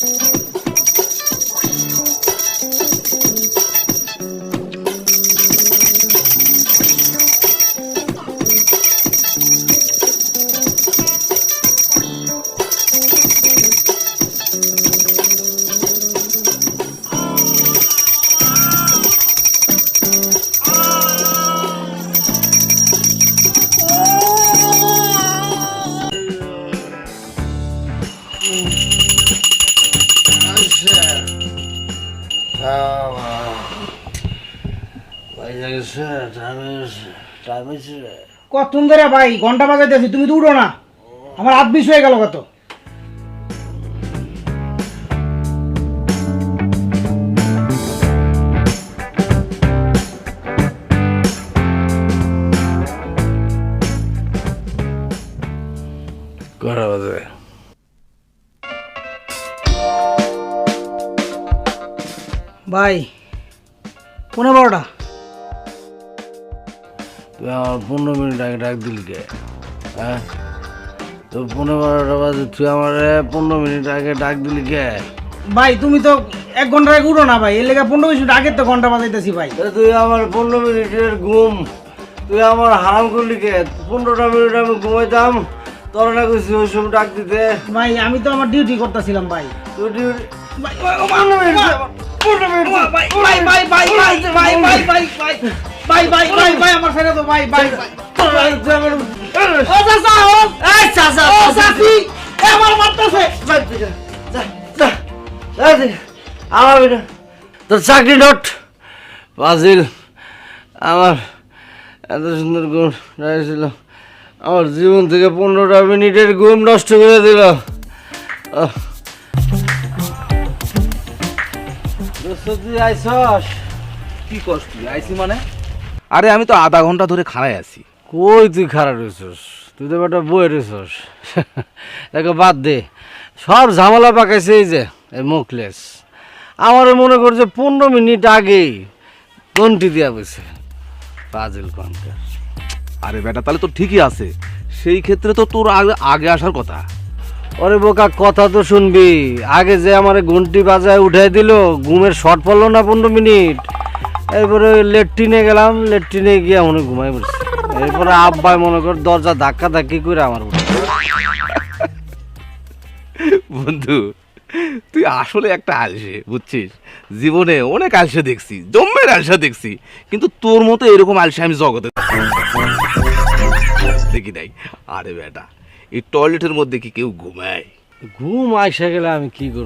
Thank mm -hmm. you. কতক্ষণ ধরে ভাই? ঘণ্টা বাজাইতেছি তুমি তো উঠো না। আমার হাত বিষ হয়ে গেল কত? করা বাজে? ভাই পনেরো বারোটা তুই আমার পনেরো মিনিট আগে ডাক দিলি কে হ্যাঁ তো পনেরো বারোটা বাজে তুই আমার পনেরো মিনিট আগে ডাক দিলি কে ভাই তুমি তো এক ঘণ্টা আগে উঠো না ভাই এর লেগে পনেরো মিনিট আগে তো ঘণ্টা বাজাইতেছি ভাই তুই আমার পনেরো মিনিটের ঘুম তুই আমার হারাম করলি কে পনেরোটা মিনিট আমি ঘুমাইতাম তোর না কইছি ওই সময় ডাক দিতে ভাই আমি তো আমার ডিউটি করতেছিলাম ভাই তুই ডিউটি ভাই, ভাই ভাই ভাই ভাই ভাই ভাই ভাই ভাই ভাই ভাই ভাই ভাই ভাই আমার তো ভাই ভাই ও চাচা ও এই চাচা ও চাকরি নট ফাজিল আমার এত সুন্দর ঘুম ছিল আমার জীবন থেকে পনেরোটা মিনিটের ঘুম নষ্ট করে দিল। তুই আইসস? কি কষ্ট আইসি মানে? আরে আমি তো আধা ঘণ্টা ধরে খাড়াই আছি। কই তুই খারাপ রয়েছস? তুই তো বেটা বই রয়েছস। একে বাদ দে। সব ঝামেলা পাকাইছে এই যে এই মুখলেস আমার মনে করছে পনেরো মিনিট আগেই ঘন্টি দেওয়া বসে পাজিল কনকার আরে বেটা তাহলে তো ঠিকই আছে। সেই ক্ষেত্রে তো তোর আগে আগে আসার কথা। ওরে বোকা, কথা তো শুনবি। আগে যে আমার ঘন্টি বাজায় উঠাই দিল, ঘুমের শর্ট পড়ল না পনেরো মিনিট। এরপরে লেট্রিনে গেলাম, লেট্রিনে গিয়ে মনে ঘুমাই পড়ছি। এরপরে আব্বাই মনে কর দরজা ধাক্কা ধাক্কি করে আমার বন্ধু, তুই আসলে একটা আলসে, বুঝছিস? জীবনে অনেক আলসে দেখছি, জম্মের আলসা দেখছি, কিন্তু তোর মতো এরকম আলসে আমি জগতে দেখি নাই। আরে বেটা এই টয়লেটের মধ্যে কি কেউ ঘুমায়? ঘুম আইসা গেলে আমি কি করব?